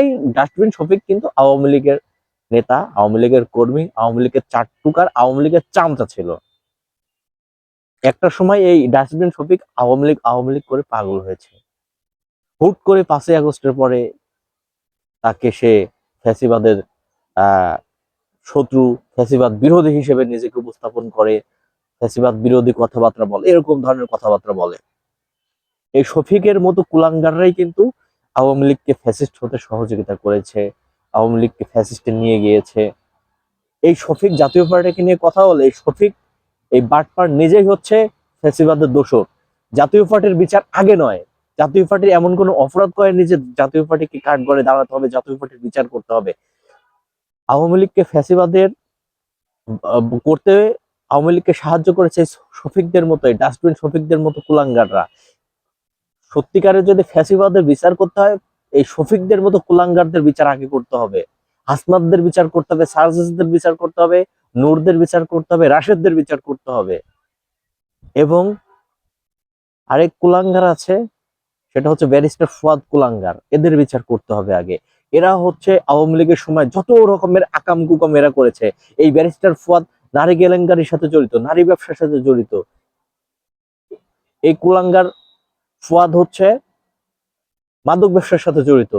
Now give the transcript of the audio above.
এই ডাস্টবিন শফিক কিন্তু আওয়ামী লীগের নেতা, আওয়ামী লীগের কর্মী, আওয়ামী লীগের চাটুকার, আওয়ামী লীগের চামচা ছিল। একটা সময় এই ডাস্টবিন শফিক আওয়ামী লীগ আওয়ামী লীগ করে পাগল হয়েছে। হুট করে পাঁচই আগস্টের পরে তাকে সে ফ্যাসিবাদের শত্রু, ফ্যাসিবাদ বিরোধী হিসেবে নিজেকে উপস্থাপন করে, ফ্যাসিবাদ বিরোধী কথাবার্তা বলে, এরকম ধরনের কথাবার্তা বলে। এই শফিকের মতো কুলাঙ্গাররাই কিন্তু আওয়ামী লীগকে ফ্যাসিস্ট হতে সহযোগিতা করেছে, আওয়ামী লীগকে ফ্যাসিস্টে নিয়ে গিয়েছে। এই শফিক জাতীয় পার্টিকে নিয়ে কথা বলে, এই শফিক, এই বাটপার নিজেই হচ্ছে ফ্যাসিবাদের দোষর। জাতীয় পার্টির বিচার আগে নয়। জাতীয় পার্টির এমন কোনো অপরাধ করেনি যে জাতীয় পার্টিকে কাঠ গড়ে দাঁড়াতে হবে, জাতীয় পার্টির বিচার করতে হবে। আওয়ামী লীগকে ফ্যাসিবাদের করতে আওয়ামী লীগকে সাহায্য করেছে শফিকদের মতো ডাস্টবিন শফিকদের মতো কুলাঙ্গাররা। সত্যিকারের যদি ফ্যাসিবাদের বিচার করতে হয়, এই শফিকদের মতো কুলাঙ্গারদের বিচার আগে করতে হবে। হাসনাদদের বিচার করতে হবে, সার্জেসদের বিচার করতে হবে, নূরদের বিচার করতে হবে, রাশেদদের বিচার করতে হবে। এবং আরেক কুলাঙ্গার আছে, সেটা হচ্ছে ব্যারিস্টার ফুয়াদ কুলাঙ্গার। এদের বিচার করতে হবে আগে। এরা হচ্ছে আওয়ামী লীগের সময় যত রকমের আকাম কুকাম এরা করেছে। এই ব্যারিস্টার ফুয়াদ নারী কেলেঙ্কারির সাথে জড়িত, নারী ব্যবসার সাথে জড়িত। এই কুলাঙ্গার ফুয়াদ হচ্ছে মাদক ব্যবসার সাথে জড়িত।